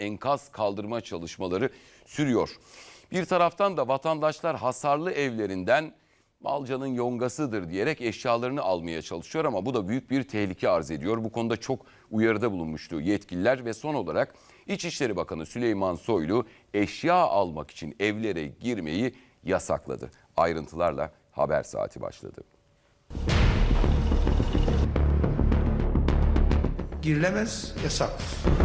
enkaz kaldırma çalışmaları sürüyor. Bir taraftan da vatandaşlar hasarlı evlerinden Malcanın yongasıdır diyerek eşyalarını almaya çalışıyor ama bu da büyük bir tehlike arz ediyor. Bu konuda çok uyarıda bulunmuştu yetkililer ve son olarak İçişleri Bakanı Süleyman Soylu eşya almak için evlere girmeyi yasakladı. Ayrıntılarla haber saati başladı. girilemez, yasaktır.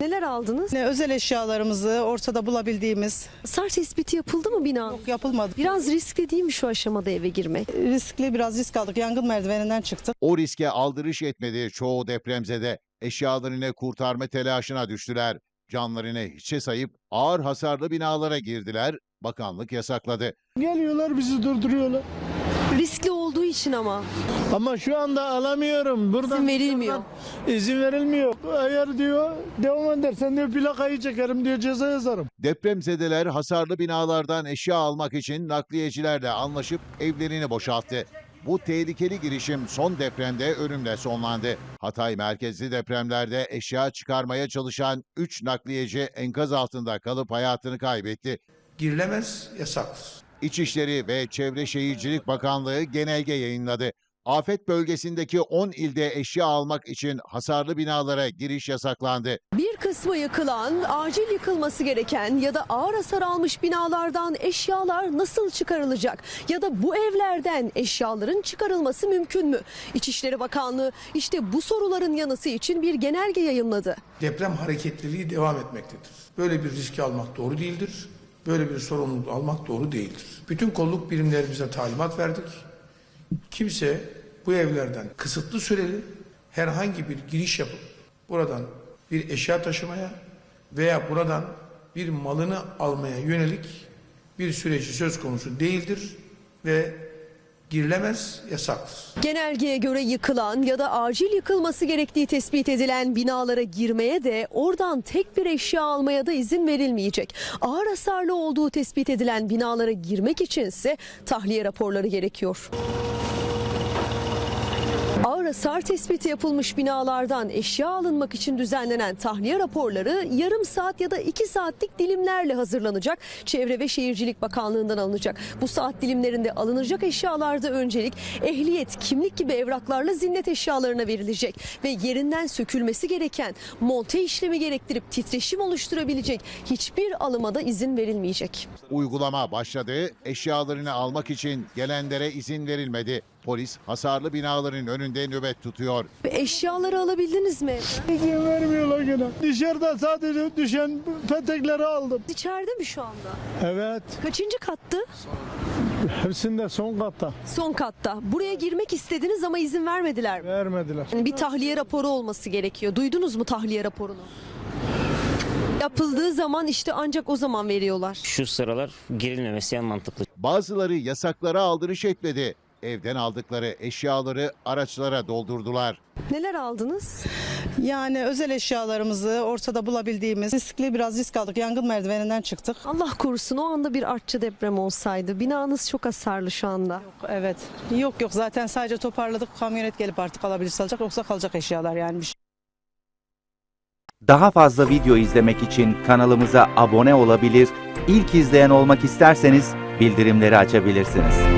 Neler aldınız? Ne özel eşyalarımızı ortada bulabildiğimiz Sar tespiti yapıldı mı bina? yok yapılmadı. Biraz riskli değil mi şu aşamada eve girmek? Riskli biraz risk aldık. Yangın merdiveninden çıktık. O riske aldırış etmedi çoğu depremzede. Eşyalarını kurtarma telaşına düştüler. Canlarını hiçe sayıp ağır hasarlı binalara girdiler. Bakanlık yasakladı. Geliyorlar bizi durduruyorlar. Riskli için ama. Ama şu anda alamıyorum. Buradan İzin verilmiyor. izin verilmiyor. Eğer diyor devam edersen diyor plakayı çekerim diyor ceza yazarım. Depremzedeler hasarlı binalardan eşya almak için nakliyecilerle anlaşıp evlerini boşalttı. Bu tehlikeli girişim son depremde ölümle sonlandı. Hatay merkezli depremlerde eşya çıkarmaya çalışan 3 nakliyeci enkaz altında kalıp hayatını kaybetti. Girilemez, yasaktır. İçişleri ve Çevre Şehircilik Bakanlığı genelge yayınladı. Afet bölgesindeki 10 ilde eşya almak için hasarlı binalara giriş yasaklandı. Bir kısmı yıkılan, acil yıkılması gereken ya da ağır hasar almış binalardan eşyalar nasıl çıkarılacak? Ya da bu evlerden eşyaların çıkarılması mümkün mü? İçişleri Bakanlığı işte bu soruların yanıtı için bir genelge yayınladı. Deprem hareketliliği devam etmektedir. Böyle bir riski almak doğru değildir. Böyle bir sorumluluk almak doğru değildir. Bütün kolluk birimlerimize talimat verdik. Kimse bu evlerden kısıtlı süreli herhangi bir giriş yapıp buradan bir eşya taşımaya veya buradan bir malını almaya yönelik bir süreci söz konusu değildir ve girilemez, yasaktır. Genelgeye göre yıkılan ya da acil yıkılması gerektiği tespit edilen binalara girmeye de oradan tek bir eşya almaya da izin verilmeyecek. Ağır hasarlı olduğu tespit edilen binalara girmek içinse tahliye raporları gerekiyor. Hasar tespiti yapılmış binalardan eşya alınmak için düzenlenen tahliye raporları yarım saat ya da iki saatlik dilimlerle hazırlanacak. Çevre ve Şehircilik Bakanlığı'ndan alınacak. Bu saat dilimlerinde alınacak eşyalarda öncelik ehliyet, kimlik gibi evraklarla zinnet eşyalarına verilecek. Ve yerinden sökülmesi gereken, monte işlemi gerektirip titreşim oluşturabilecek hiçbir alıma da izin verilmeyecek. Uygulama başladı. Eşyalarını almak için gelenlere izin verilmedi. Polis hasarlı binaların önünde nöbet tutuyor. Eşyaları alabildiniz mi? İzin vermiyorlar gene. Dışarıda sadece düşen petekleri aldım. İçeride mi şu anda? Evet. Kaçıncı kattı? Hepsinde son katta. Son katta. Buraya girmek istediniz ama izin vermediler mi? Vermediler. Yani bir tahliye raporu olması gerekiyor. Duydunuz mu tahliye raporunu? Yapıldığı zaman işte ancak o zaman veriyorlar. Şu sıralar girilmemesi en mantıklı. Bazıları yasaklara aldırış etmedi. Evden aldıkları eşyaları araçlara doldurdular. Neler aldınız? Yani özel eşyalarımızı ortada bulabildiğimiz riskli biraz risk aldık. Yangın merdiveninden çıktık. Allah korusun o anda bir artçı deprem olsaydı. Binanız çok hasarlı şu anda. Evet. Yok yok zaten sadece toparladık. Kamyonet gelip artık alabilirse alacak yoksa kalacak eşyalar yani bir şey. Daha fazla video izlemek için kanalımıza abone olabilir, ilk izleyen olmak isterseniz bildirimleri açabilirsiniz.